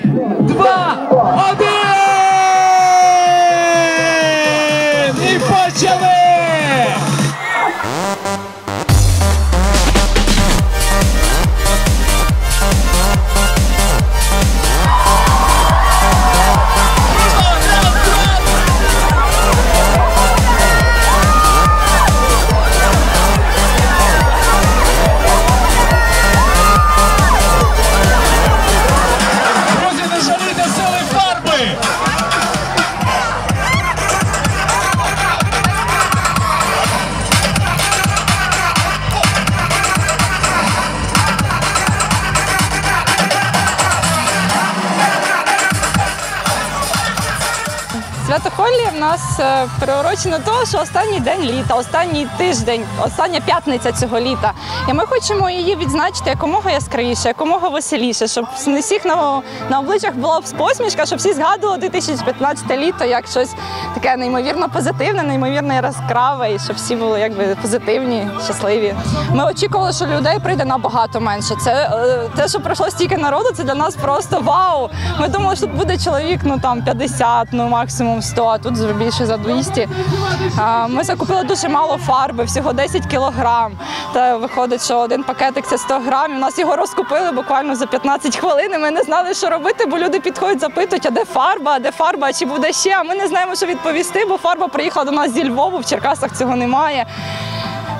Три, два, один! Свято Холлі в нас е, приурочено того, що останній день літа, останній тиждень, остання п'ятниця цього літа. І ми хочемо її відзначити якомога яскравіше, якомога веселіше, щоб на всіх на, на обличчях була посмішка, щоб всі згадували 2015 літо як щось таке неймовірно позитивне, неймовірно яскраве, і щоб всі були якби позитивні, щасливі. Ми очікували, що людей прийде набагато менше. Це е, те, що прийшло стільки народу, це для нас просто вау. Ми думали, що тут буде чоловік, ну там 50, ну максимум 100, а тут більше за 200. Ми закупили дуже мало фарби, всього 10 кілограм. Та виходить, що один пакетик це 100 грамів. Нас його розкупили буквально за 15 хвилин. і Ми не знали, що робити, бо люди підходять, запитують, а де фарба, а де фарба, а чи буде ще. А ми не знаємо, що відповісти, бо фарба приїхала до нас зі Львову, в Черкасах цього немає.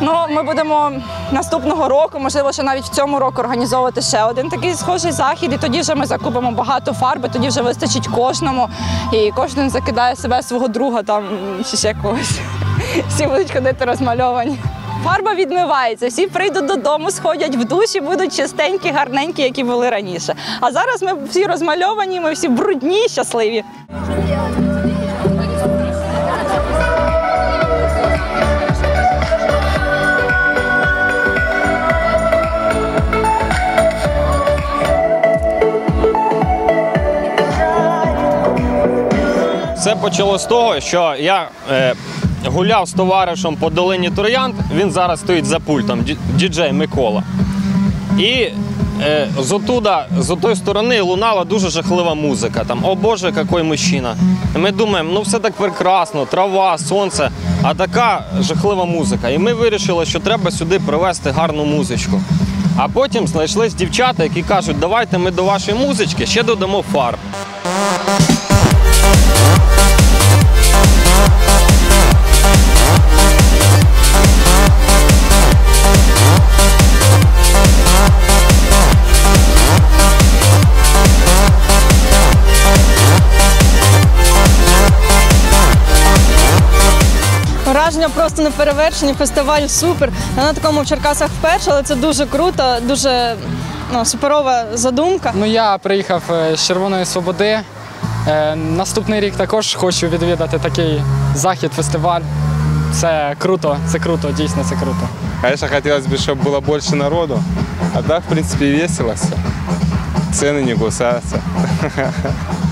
Ну, ми будемо наступного року, можливо, ще навіть в цьому року організовувати ще один такий схожий захід. І тоді вже ми закупимо багато фарби, тоді вже вистачить кожному. І кожен закидає себе свого друга там чи ще когось. Всі будуть ходити розмальовані. Фарба відмивається, всі прийдуть додому, сходять в душі, будуть чистенькі, гарненькі, які були раніше. А зараз ми всі розмальовані, ми всі брудні, щасливі. Все почалося з того, що я е, гуляв з товаришем по долині Троянд. Він зараз стоїть за пультом, діджей Микола. І е, з отуда, з отої сторони лунала дуже жахлива музика. Там, о Боже, який мужчина. І ми думаємо, ну все так прекрасно, трава, сонце, а така жахлива музика. І ми вирішили, що треба сюди привезти гарну музичку. А потім знайшлись дівчата, які кажуть, давайте ми до вашої музички ще додамо фарб. Враження просто неперевершені. Фестиваль супер. Я на такому в Черкасах вперше, але це дуже круто, дуже ну, суперова задумка. Ну я приїхав е, з Червоної Свободи. Е, Наступний рік також хочу відвідати такий захід, фестиваль. Це круто, це круто, дійсно це круто. Конечно, хотелось бы, чтобы было больше народу. А так, в принципе, весело все. Цены не кусаются.